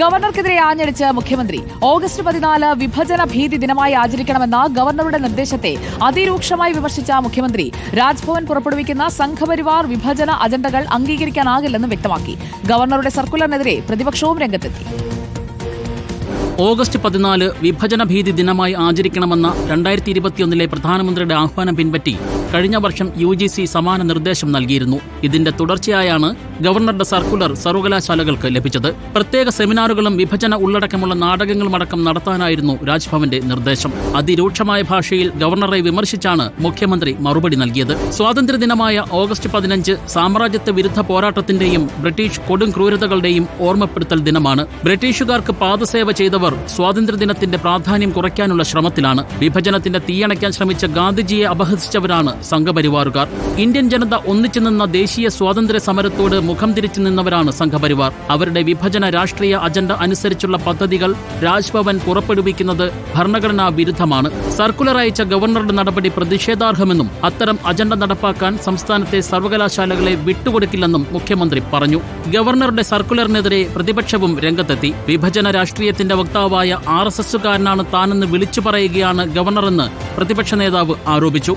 ഗവർണർക്കെതിരെ ആഞ്ഞടിച്ച് മുഖ്യമന്ത്രി. ഓഗസ്റ്റ് പതിനാല് വിഭജന ഭീതി ദിനമായി ആചരിക്കണമെന്ന ഗവർണറുടെ നിർദ്ദേശത്തെ അതിരൂക്ഷമായി വിമർശിച്ച മുഖ്യമന്ത്രി. രാജ്ഭവൻ പുറപ്പെടുവിക്കുന്ന സംഘപരിവാർ വിഭജന അജണ്ടകൾ അംഗീകരിക്കാനാകില്ലെന്ന് വ്യക്തമാക്കി. ഗവർണറുടെ സർക്കുലറിനെതിരെ പ്രതിപക്ഷവും രംഗത്തെത്തി. ഓഗസ്റ്റ് പതിനാല് വിഭജന ഭീതി ദിനമായി ആചരിക്കണമെന്ന രണ്ടായിരത്തി ഇരുപത്തിയൊന്നിലെ പ്രധാനമന്ത്രിയുടെ ആഹ്വാനം പിൻപറ്റി കഴിഞ്ഞ വർഷം യു ജി സി സമാന നിർദ്ദേശം നൽകിയിരുന്നു. ഇതിന്റെ തുടർച്ചയായാണ് ഗവർണറുടെ സർക്കുലർ സർവകലാശാലകൾക്ക് ലഭിച്ചത്. പ്രത്യേക സെമിനാറുകളും വിഭജന ഉള്ളടക്കമുള്ള നാടകങ്ങളുമടക്കം നടത്താനായിരുന്നു രാജ്ഭവന്റെ നിർദ്ദേശം. അതിരൂക്ഷമായ ഭാഷയിൽ ഗവർണറെ വിമർശിച്ചാണ് മുഖ്യമന്ത്രി മറുപടി നൽകിയത്. സ്വാതന്ത്ര്യദിനമായ ഓഗസ്റ്റ് പതിനഞ്ച് സാമ്രാജ്യത്വ വിരുദ്ധ പോരാട്ടത്തിന്റെയും ബ്രിട്ടീഷ് കൊടും ക്രൂരതകളുടെയും ഓർമ്മപ്പെടുത്തൽ ദിനമാണ്. ബ്രിട്ടീഷുകാർക്ക് പാദസേവ ചെയ്തവർ സ്വാതന്ത്ര്യദിനത്തിന്റെ പ്രാധാന്യം കുറയ്ക്കാനുള്ള ശ്രമത്തിലാണ്. വിഭജനത്തിന്റെ തീയണയ്ക്കാൻ ശ്രമിച്ച ഗാന്ധിജിയെ അപഹസിച്ചവരാണ് സംഘപരിവാറുകാർ. ഇന്ത്യൻ ജനത ഒന്നിച്ചു നിന്ന ദേശീയ സ്വാതന്ത്ര്യ സമരത്തോട് മുഖം തിരിച്ചു നിന്നവരാണ് സംഘപരിവാർ. അവരുടെ വിഭജന രാഷ്ട്രീയ അജണ്ട അനുസരിച്ചുള്ള പദ്ധതികൾ രാജ്ഭവൻ പുറപ്പെടുവിക്കുന്നത് ഭരണഘടനാ വിരുദ്ധമാണ്. സർക്കുലർ അയച്ച ഗവർണറുടെ നടപടി പ്രതിഷേധാർഹമെന്നും അത്തരം അജണ്ട നടപ്പാക്കാൻ സംസ്ഥാനത്തെ സർവകലാശാലകളെ വിട്ടുകൊടുക്കില്ലെന്നും മുഖ്യമന്ത്രി പറഞ്ഞു. ഗവർണറുടെ സർക്കുലറിനെതിരെ പ്രതിപക്ഷവും രംഗത്തെത്തി. വിഭജന രാഷ്ട്രീയത്തിന്റെ വക്താവായ ആർ എസ് എസുകാരനാണ് താനെന്ന് വിളിച്ചു പറയുകയാണ് ഗവർണറെന്ന് പ്രതിപക്ഷ നേതാവ് ആരോപിച്ചു.